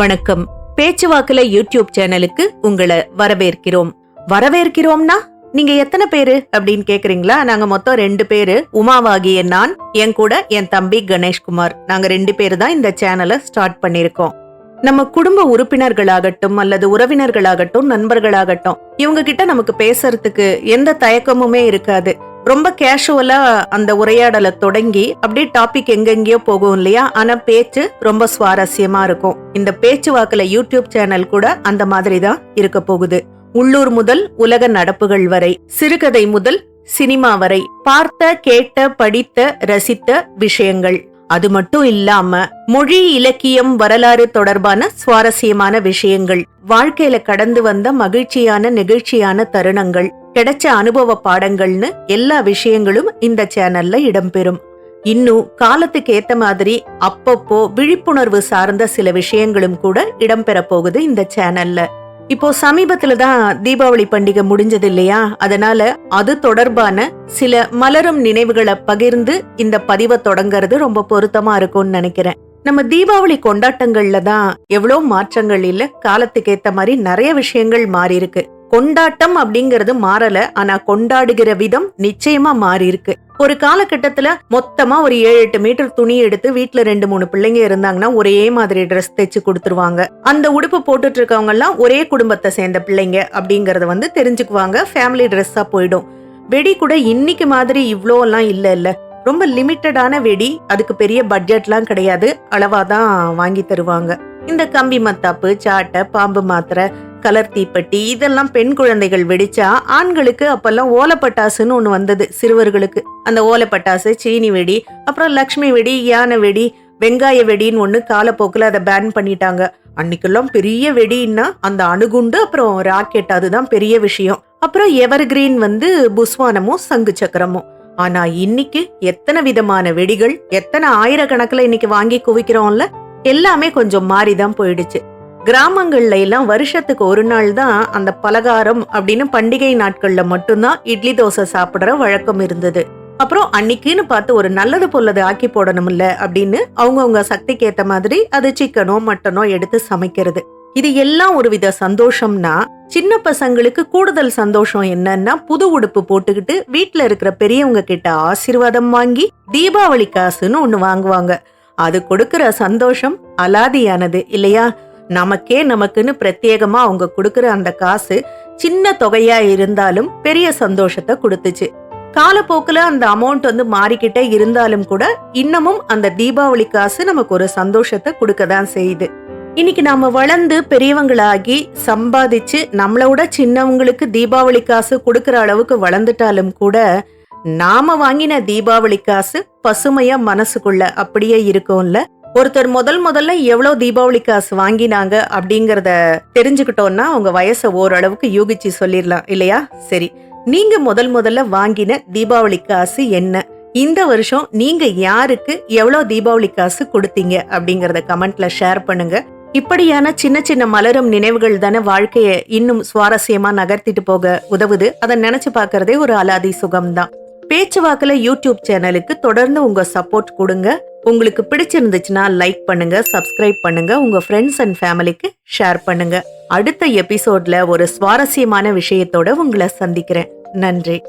வணக்கம். பேச்சுவாக்குல யூடியூப் சேனலுக்கு உங்களை வரவேற்கிறோம். வரவேற்கிறோம்னா நீங்க எத்தனை பேரு அப்படின்னு கேக்குறீங்களா? நாங்க மொத்தம் ரெண்டு பேரு. உமாவாகிய நான் என் கூட என் தம்பி கணேஷ்குமார். நாங்க ரெண்டு பேரு தான் இந்த சேனலை ஸ்டார்ட் பண்ணிருக்கோம் நம்ம குடும்ப உறுப்பினர்களாகட்டும் அல்லது உறவினர்களாகட்டும் நண்பர்களாகட்டும் இவங்க கிட்ட நமக்கு பேசுறதுக்கு எந்த தயக்கமுமே இருக்காது. ரொம்ப கேஷுவலா அந்த உரையாடலை தொடங்கி அப்படியே டாபிக் எங்கெங்கேயோ போகும் இல்லையா? ஆனா பேச்சு ரொம்ப சுவாரஸ்யமா இருக்கும். இந்த பேச்சுவாக்குல யூடியூப் சேனல் கூட அந்த மாதிரி தான் இருக்க போகுது. உள்ளூர் முதல் உலக நடப்புகள் வரை சிறுகதை முதல் சினிமா வரை பார்த்த கேட்ட படித்த ரசித்த விஷயங்கள். அது மட்டும் இல்லாம மொழி இலக்கியம் வரலாறு தொடர்பான சுவாரஸ்யமான விஷயங்கள். வாழ்க்கையில கடந்து வந்த மகிழ்ச்சியான நெகிழ்ச்சியான தருணங்கள். கிடைச்ச அனுபவ பாடங்கள்னு எல்லா விஷயங்களும் இந்த சேனல்ல இடம்பெறும். இன்னும் காலத்துக்கு ஏத்த மாதிரி அப்பப்போ விழிப்புணர்வு சார்ந்த சில விஷயங்களும் கூட இடம்பெற போகுது இந்த சேனல்ல. இப்போ சமீபத்துல தான் தீபாவளி பண்டிகை முடிஞ்சது இல்லையா? அதனால அது தொடர்பான சில மலரும் நினைவுகளை பகிர்ந்து இந்த பதிவை தொடங்குறது ரொம்ப பொருத்தமா இருக்கும்னு நினைக்கிறேன். நம்ம தீபாவளி கொண்டாட்டங்கள்ல தான் எவ்வளோ மாற்றங்கள் இல்ல காலத்துக்கு ஏத்த மாதிரி நிறைய விஷயங்கள் மாறி இருக்கு கொண்டாட்டம் அப்படிங்கறது மாறல. ஆனா கொண்டாடுகிற விதம் நிச்சயமா மாறி இருக்கு. ஒரு காலகட்டத்துல மொத்தமா ஒரு ஏழு எட்டு மீட்டர் துணி எடுத்து வீட்டுல ரெண்டு மூணு பிள்ளைங்க இருந்தாங்கன்னா ஒரே மாதிரி ட்ரெஸ் தைச்சு கொடுத்துருவாங்க. அந்த உடுப்பு போட்டுட்டு இருக்கவங்க எல்லாம் ஒரே குடும்பத்தை சேர்ந்த பிள்ளைங்க அப்படிங்கறத வந்து தெரிஞ்சுக்குவாங்க. ஃபேமிலி ட்ரெஸ்ஸா போயிடும். வெடி கூட இன்னைக்கு மாதிரி இவ்வளோ எல்லாம் இல்ல இல்ல ரொம்ப லிமிட்டடான வெடி அதுக்கு பெரிய பட்ஜெட்லாம் கிடையாது. அளவாதான் வாங்கி தருவாங்க. இந்த கம்பி மத்தாப்பு சாட்டை பாம்பு மாத்திரை கலர் தீப்பெட்டி இதெல்லாம் பெண் குழந்தைகள் வெடிச்சா ஆண்களுக்கு அப்பெல்லாம் ஓலப்பட்டாசுன்னு ஒன்று வந்தது சிறுவர்களுக்கு. அந்த ஓலப்பட்டாசு சீனி வெடி அப்புறம் லக்ஷ்மி வெடி யானை வெடி வெங்காய வெடின்னு ஒன்று காலப்போக்கில் அதை பேன் பண்ணிட்டாங்க. அன்னைக்கெல்லாம் பெரிய வெடின்னா அந்த அணுகுண்டு அப்புறம் ராக்கெட் அதுதான் பெரிய விஷயம். அப்புறம் எவர்கிரீன் வந்து புஸ்வானமும் சங்கு சக்கரமும். ஆனா இன்னைக்கு எத்தனை விதமான வெடிகள் எத்தனை ஆயிரக்கணக்கில் இன்னைக்கு வாங்கி குவிக்கிறோம்ல? எல்லாமே கொஞ்சம் மாறிதான் போயிடுச்சு. கிராமங்கள்ல எல்லாம் வருஷத்துக்கு ஒரு நாள் தான் அந்த பலகாரம் அப்படின்னு பண்டிகை நாட்கள்ல மட்டும்தான் இட்லி தோசை சாப்பிடுற வழக்கம் இருந்தது. அப்புறம் அன்னைக்குன்னு பார்த்து ஒரு நல்லது பொல்லது ஆக்கி போடணும்ல அப்படின்னு அவங்கவுங்க சக்திக்கு ஏத்த மாதிரி அது சிக்கனோ மட்டனோ எடுத்து சமைக்கிறது. இது எல்லாம் ஒரு வித சந்தோஷம்னா சின்ன பசங்களுக்கு கூடுதல் சந்தோஷம் என்னன்னா புது உடுப்பு போட்டுக்கிட்டு வீட்டுல இருக்கிற பெரியவங்க கிட்ட ஆசீர்வாதம் வாங்கி தீபாவளி காசுன்னு ஒண்ணு வாங்குவாங்க. அது கொடுக்கிற சந்தோஷம் அலாதியானது இல்லையா? நமக்கே நமக்குன்னு பிரத்யேகமா அவங்க கொடுக்குற அந்த காசு சின்ன தொகையா இருந்தாலும் பெரிய சந்தோஷத்தை கொடுத்துச்சு. காலப்போக்குல அந்த அமௌண்ட் வந்து மாறிக்கிட்டே இருந்தாலும் கூட இன்னமும் அந்த தீபாவளி காசு நமக்கு ஒரு சந்தோஷத்தை கொடுக்க தான் செய்யுது. இன்னைக்கு நாம வளர்ந்து பெரியவங்களாகி சம்பாதிச்சு நம்மளோட சின்னவங்களுக்கு தீபாவளி காசு கொடுக்கற அளவுக்கு வளர்ந்துட்டாலும் கூட நாம வாங்கின தீபாவளி காசு பசுமையா மனசுக்குள்ள அப்படியே இருக்கும்ல? ஒருத்தர் முதல் முதல்ல எவ்வளவு தீபாவளி காசு வாங்கினாங்க அப்படிங்கறத தெரிஞ்சுக்கிட்டோம்னா அவங்க வயசை ஓரளவுக்கு யூகிச்சு சொல்லிடலாம் இல்லையா? சரி நீங்க முதல் முதல்ல வாங்கின தீபாவளி காசு என்ன? இந்த வருஷம் நீங்க யாருக்கு எவ்வளவு தீபாவளி காசு கொடுத்தீங்க அப்படிங்கறத கமெண்ட்ல ஷேர் பண்ணுங்க. இப்படியான சின்ன சின்ன மலரும் நினைவுகள் தானே வாழ்க்கையை இன்னும் சுவாரஸ்யமா நகர்த்திட்டு போக உதவுது. அதை நினைச்சு பார்க்கறதே ஒரு அலாதி சுகம்தான். பேச்சுவாக்கில் யூடியூப் சேனலுக்கு தொடர்ந்து உங்க சப்போர்ட் கொடுங்க. உங்களுக்கு பிடிச்சிருந்துச்சுன்னா லைக் பண்ணுங்க சப்ஸ்கிரைப் பண்ணுங்க உங்க ஃப்ரெண்ட்ஸ் அண்ட் ஃபேமிலிக்கு ஷேர் பண்ணுங்க. அடுத்த எபிசோட்ல ஒரு சுவாரஸ்யமான விஷயத்தோட உங்களை சந்திக்கிறேன். நன்றி.